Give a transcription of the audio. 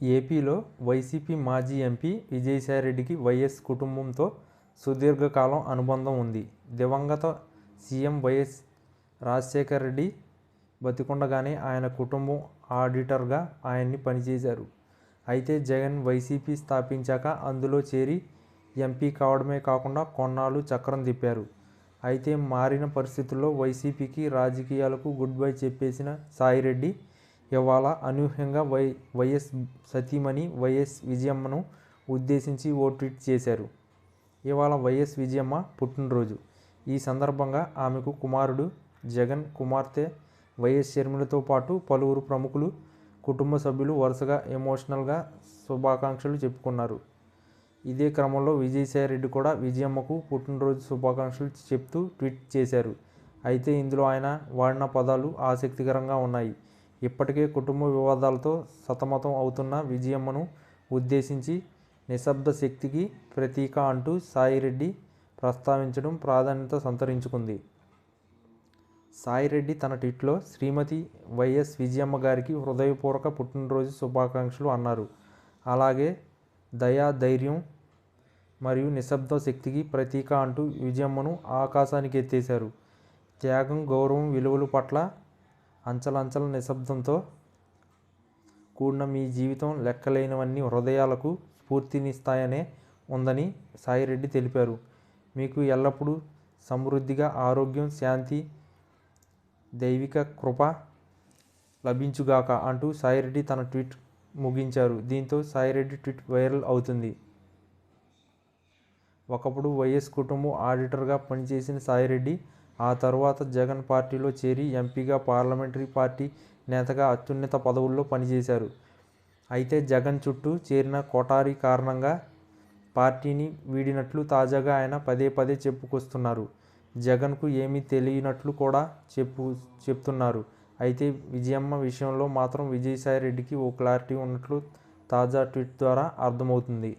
ఏపీలో వైసీపీ మాజీ MP విజయసాయిరెడ్డికి YS కుటుంబంతో సుదీర్ఘకాలం అనుబంధం ఉంది. దివంగత సీఎం వైఎస్ రాజశేఖర రెడ్డి బతికుండగానే ఆయన కుటుంబం ఆడిటర్గా ఆయన్ని పనిచేశారు. అయితే జగన్ వైసీపీ స్థాపించాక అందులో చేరి ఎంపీ కావడమే కాకుండా కొన్నాళ్ళు చక్రం తిప్పారు. అయితే మారిన పరిస్థితుల్లో వైసీపీకి, రాజకీయాలకు గుడ్ బై చెప్పేసిన సాయిరెడ్డి ఇవాళ అనూహ్యంగా వై వైఎస్ సతీమణి వైఎస్ విజయమ్మను ఉద్దేశించి ఓ ట్వీట్ చేశారు. ఇవాళ వైఎస్ విజయమ్మ పుట్టినరోజు. ఈ సందర్భంగా ఆమెకు కుమారుడు జగన్, కుమార్తె వైఎస్ షర్మిలతో పాటు పలువురు ప్రముఖులు, కుటుంబ సభ్యులు వరుసగా ఎమోషనల్గా శుభాకాంక్షలు చెప్పుకున్నారు. ఇదే క్రమంలో విజయసాయిరెడ్డి కూడా విజయమ్మకు పుట్టినరోజు శుభాకాంక్షలు చెప్తూ ట్వీట్ చేశారు. అయితే ఇందులో ఆయన వాడిన పదాలు ఆసక్తికరంగా ఉన్నాయి. ఇప్పటికే కుటుంబ వివాదాలతో సతమతం అవుతున్న విజయమ్మను ఉద్దేశించి నిశ్శబ్ద శక్తికి ప్రతీక అంటూ సాయిరెడ్డి ప్రస్తావించడం ప్రాధాన్యత సంతరించుకుంది. సాయిరెడ్డి తన ట్వీట్లో శ్రీమతి వైఎస్ విజయమ్మ గారికి హృదయపూర్వక పుట్టినరోజు శుభాకాంక్షలు అన్నారు. అలాగే దయా ధైర్యం మరియు నిశ్శబ్ద శక్తికి ప్రతీక అంటూ విజయమ్మను ఆకాశానికి ఎత్తేశారు త్యాగం, గౌరవం, విలువల పట్ల అంచలంచల నిశ్శబ్దంతో కూడిన మీ జీవితం లెక్కలేనివన్నీ హృదయాలకు స్ఫూర్తినిస్తాయనే ఉందని సాయిరెడ్డి తెలిపారు. మీకు ఎల్లప్పుడూ సమృద్ధిగా ఆరోగ్యం, శాంతి, దైవిక కృప లభించుగాక అంటూ సాయిరెడ్డి తన ట్వీట్ ముగించారు. దీంతో సాయిరెడ్డి ట్వీట్ వైరల్ అవుతుంది. ఒకప్పుడు వైఎస్ కుటుంబం ఆడిటర్గా పనిచేసిన సాయిరెడ్డి ఆ తర్వాత జగన్ పార్టీలో చేరి ఎంపీగా, పార్లమెంటరీ పార్టీ నేతగా అత్యున్నత పదవుల్లో పనిచేశారు. అయితే జగన్ చుట్టూ చేరిన కోటారి కారణంగా పార్టీని వీడినట్లు తాజాగా ఆయన పదే పదే చెప్పుకొస్తున్నారు. జగన్కు ఏమీ తెలియనట్లు కూడా చెప్పు చెప్తున్నారు. అయితే విజయమ్మ విషయంలో మాత్రం విజయసాయి రెడ్డికి ఓ క్లారిటీ ఉన్నట్లు తాజా ట్వీట్ ద్వారా అర్థమవుతుంది.